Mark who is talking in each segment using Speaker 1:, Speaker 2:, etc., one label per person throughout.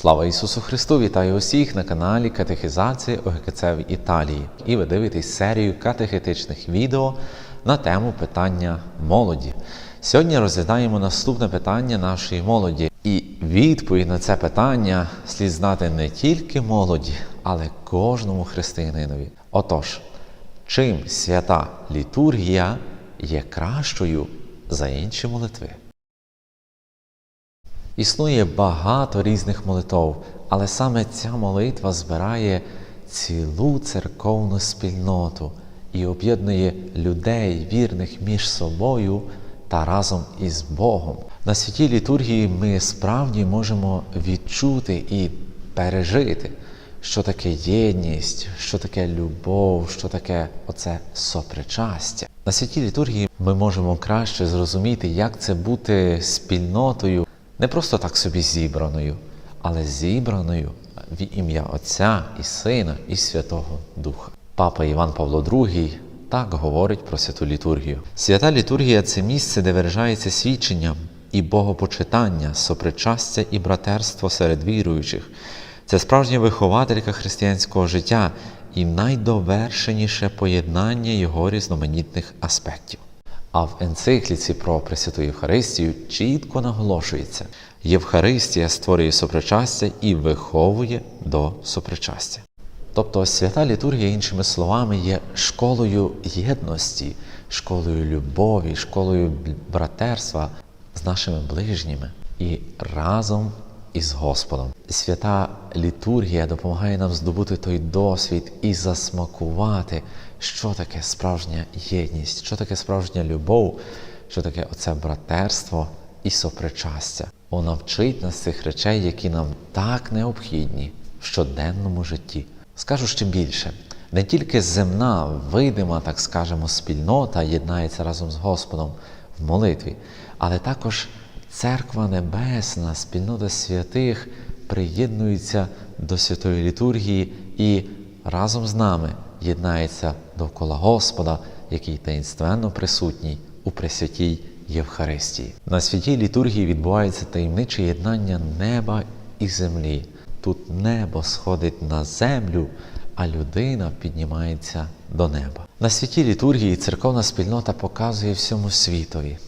Speaker 1: Слава Ісусу Христу! Вітаю усіх на каналі Катехізації ОГКЦ в Італії. І ви дивитесь серію катехетичних відео на тему питання молоді. Сьогодні розглядаємо наступне питання нашої молоді. І відповідь на це питання слід знати не тільки молоді, але кожному християнинові. Отож, чим свята літургія є кращою за інші молитви? Існує багато різних молитов, але саме ця молитва збирає цілу церковну спільноту і об'єднує людей, вірних між собою та разом із Богом. На святій літургії ми справді можемо відчути і пережити, що таке єдність, що таке любов, що таке оце сопричастя. На святій літургії ми можемо краще зрозуміти, як це бути спільнотою не просто так собі зібраною, але зібраною в ім'я Отця і Сина і Святого Духа. Папа Іван Павло II так говорить про святу літургію. Свята літургія це місце, де виражається свідчення і богопочитання, сопричастя і братерство серед віруючих. Це справжня вихователька християнського життя і найдовершеніше поєднання його різноманітних аспектів. А в енцикліці про Пресвяту Євхаристію чітко наголошується: Євхаристія створює сопричастя і виховує до сопричастя. Тобто свята літургія, іншими словами, є школою єдності, школою любові, школою братерства з нашими ближніми і разом із Господом. Свята літургія допомагає нам здобути той досвід і засмакувати, що таке справжня єдність, що таке справжня любов, що таке оце братерство і сопричастя. Вона вчить нас цих речей, які нам так необхідні в щоденному житті. Скажу ще більше. Не тільки земна, видима, так скажемо, спільнота єднається разом з Господом в молитві, але також Церква Небесна, спільнота святих приєднується до святої літургії і разом з нами єднається довкола Господа, який таїнственно присутній у Пресвятій Євхаристії. На святій літургії відбувається таємниче єднання неба і землі. Тут небо сходить на землю, а людина піднімається до неба. На святій літургії церковна спільнота показує всьому світові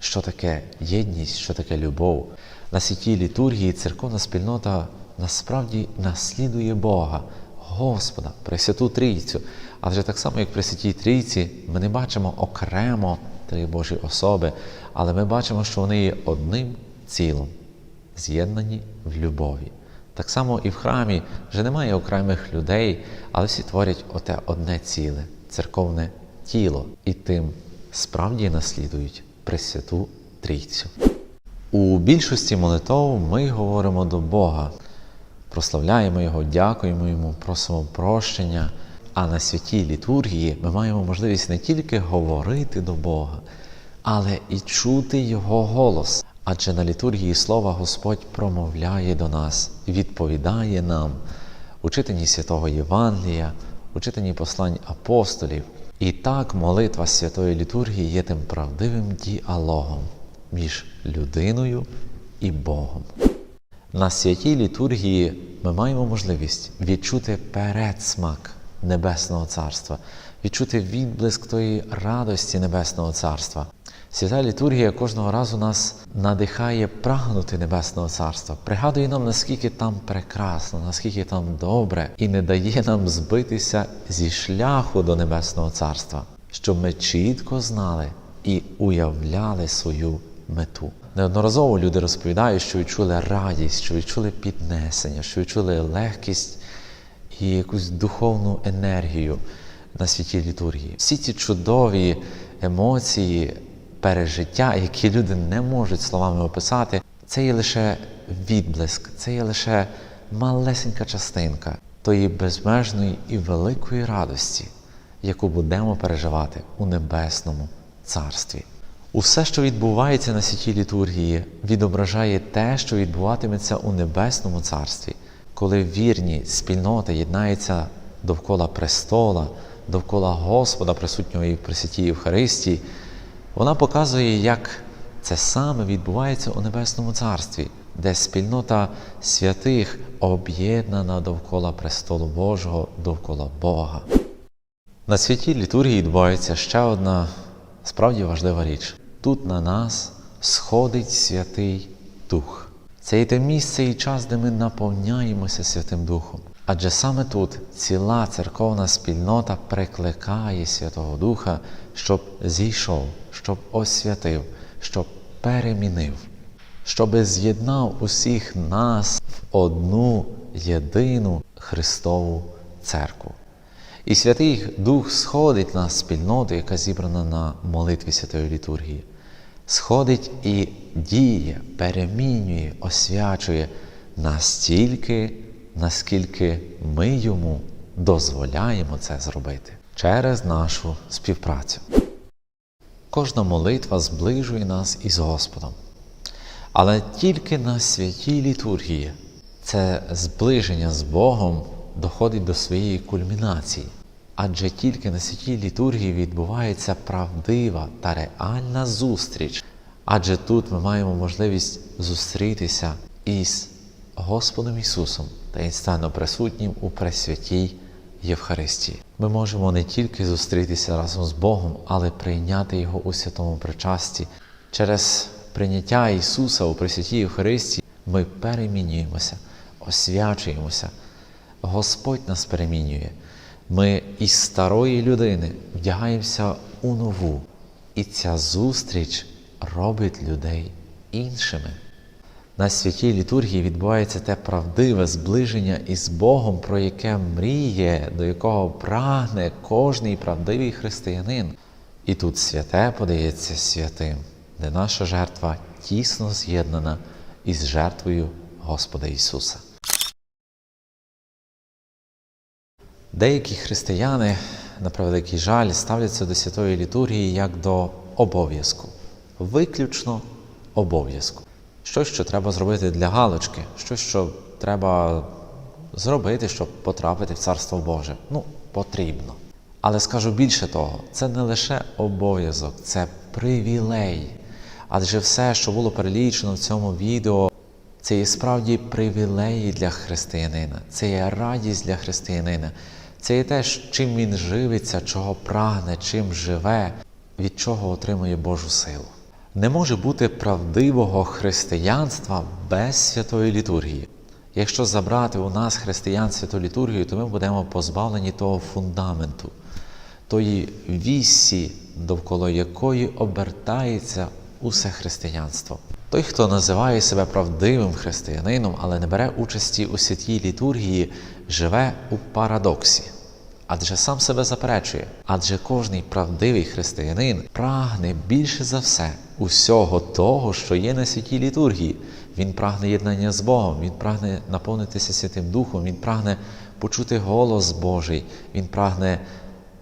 Speaker 1: що таке єдність, що таке любов. На святій літургії церковна спільнота насправді наслідує Бога, Господа, Пресвяту Трійцю. Адже так само, як при Святій Трійці, ми не бачимо окремо три Божі особи, але ми бачимо, що вони є одним цілом, з'єднані в любові. Так само і в храмі вже немає окремих людей, але всі творять оте одне ціле, церковне тіло, і тим справді наслідують Пресвяту Трійцю. У більшості молитов ми говоримо до Бога, прославляємо Його, дякуємо Йому, просимо прощення. А на святій літургії ми маємо можливість не тільки говорити до Бога, але і чути Його голос. Адже на літургії слова Господь промовляє до нас, відповідає нам у читанні святого Євангелія, у читанні послань апостолів. І так молитва святої літургії є тим правдивим діалогом між людиною і Богом. На святій літургії ми маємо можливість відчути передсмак Небесного Царства, відчути відблиск тої радості Небесного Царства. Свята літургія кожного разу нас надихає прагнути Небесного Царства, пригадує нам, наскільки там прекрасно, наскільки там добре, і не дає нам збитися зі шляху до Небесного Царства, щоб ми чітко знали і уявляли свою мету. Неодноразово люди розповідають, що відчули радість, що відчули піднесення, що відчули легкість і якусь духовну енергію на святій літургії. Всі ці чудові емоції пережиття, які люди не можуть словами описати, це є лише відблиск, це є лише малесенька частинка тої безмежної і великої радості, яку будемо переживати у небесному царстві. Усе, що відбувається на святій літургії, відображає те, що відбуватиметься у небесному царстві, коли вірні спільнота єднається довкола престола, довкола Господа, присутнього і Пресвятій Євхаристії, вона показує, як це саме відбувається у Небесному Царстві, де спільнота святих об'єднана довкола престолу Божого, довкола Бога. На святій літургії відбувається ще одна справді важлива річ. Тут на нас сходить Святий Дух. Це і те місце і час, де ми наповняємося Святим Духом. Адже саме тут ціла церковна спільнота прикликає Святого Духа, щоб зійшов, щоб освятив, щоб перемінив, щоб з'єднав усіх нас в одну єдину Христову церкву. І Святий Дух сходить на спільноту, яка зібрана на молитві Святої Літургії. Сходить і діє, перемінює, освячує настільки, наскільки ми йому дозволяємо це зробити через нашу співпрацю. Кожна молитва зближує нас із Господом. Але тільки на святій літургії це зближення з Богом доходить до своєї кульмінації. Адже тільки на святій літургії відбувається правдива та реальна зустріч. Адже тут ми маємо можливість зустрітися із Господом Ісусом та інстанно присутнім у Пресвятій Євхаристії. Ми можемо не тільки зустрітися разом з Богом, але прийняти Його у святому причасті. Через прийняття Ісуса у Пресвятій Євхаристії ми перемінюємося, освячуємося. Господь нас перемінює. Ми із старої людини вдягаємося у нову, і ця зустріч робить людей іншими. На святій літургії відбувається те правдиве зближення із Богом, про яке мріє, до якого прагне кожний правдивий християнин. І тут святе подається святим, де наша жертва тісно з'єднана із жертвою Господа Ісуса. Деякі християни, на превеликий жаль, ставляться до святої літургії як до обов'язку, виключно обов'язку. Щось, що треба зробити для галочки, щось, що треба зробити, щоб потрапити в Царство Боже. Ну, потрібно. Але скажу більше того, це не лише обов'язок, це привілей. Адже все, що було перелічено в цьому відео, це є справді привілеї для християнина, це є радість для християнина, це є те, чим він живиться, чого прагне, чим живе, від чого отримує Божу силу. Не може бути правдивого християнства без святої літургії. Якщо забрати у нас християн святу літургію, то ми будемо позбавлені того фундаменту, тої вісі, довкола якої обертається усе християнство. Той, хто називає себе правдивим християнином, але не бере участі у святій літургії, живе у парадоксі. Адже сам себе заперечує, адже кожний правдивий християнин прагне більше за все усього того, що є на святій літургії. Він прагне єднання з Богом, він прагне наповнитися Святим Духом, він прагне почути голос Божий, він прагне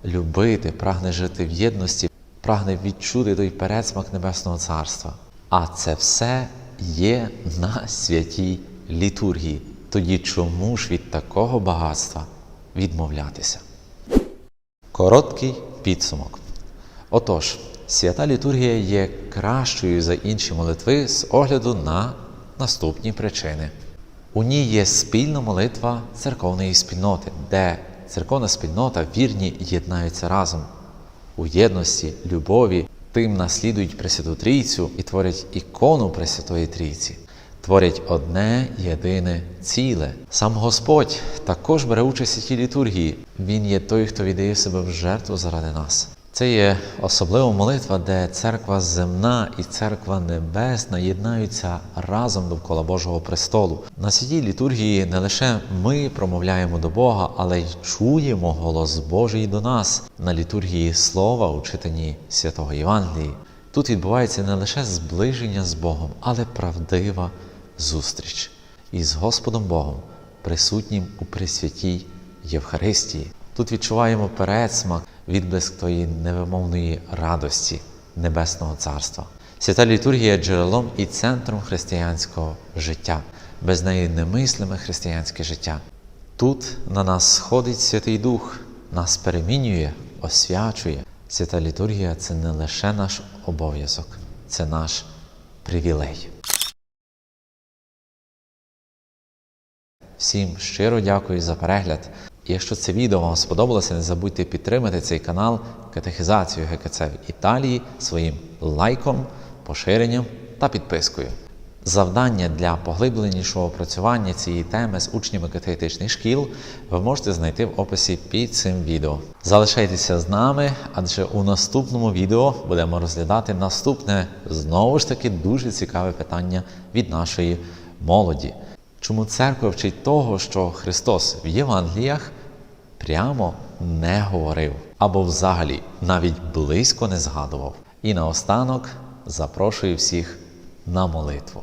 Speaker 1: любити, прагне жити в єдності, прагне відчути той передсмак Небесного Царства. А це все є на святій літургії. Тоді чому ж від такого багатства відмовлятися? Короткий підсумок. Отож, свята літургія є кращою за інші молитви з огляду на наступні причини. У ній є спільна молитва церковної спільноти, де церковна спільнота вірні єднаються разом у єдності, любові, тим наслідують Пресвяту Трійцю і творять ікону Пресвятої Трійці, творять одне єдине ціле. Сам Господь також бере участь у цій літургії. Він є той, хто віддає себе в жертву заради нас. Це є особлива молитва, де церква земна і церква небесна єднаються разом довкола Божого престолу. На святій літургії не лише ми промовляємо до Бога, але й чуємо голос Божий до нас на літургії слова у читанні святого Євангелії. Тут відбувається не лише зближення з Богом, але правдива зустріч із Господом Богом, присутнім у Пресвятій Євхаристії. Тут відчуваємо передсмак, відблиск тої невимовної радості Небесного Царства. Свята літургія є джерелом і центром християнського життя. Без неї немислиме християнське життя. Тут на нас сходить Святий Дух, нас перемінює, освячує. Свята літургія це не лише наш обов'язок, це наш привілей. Всім щиро дякую за перегляд. Якщо це відео вам сподобалося, не забудьте підтримати цей канал Катехізацію ГКЦ в Італії своїм лайком, поширенням та підпискою. Завдання для поглибленішого опрацювання цієї теми з учнями катехетичних шкіл ви можете знайти в описі під цим відео. Залишайтеся з нами, адже у наступному відео будемо розглядати наступне знову ж таки дуже цікаве питання від нашої молоді. Чому церква вчить того, що Христос в Євангеліях прямо не говорив або взагалі навіть близько не згадував? І наостанок запрошую всіх на молитву.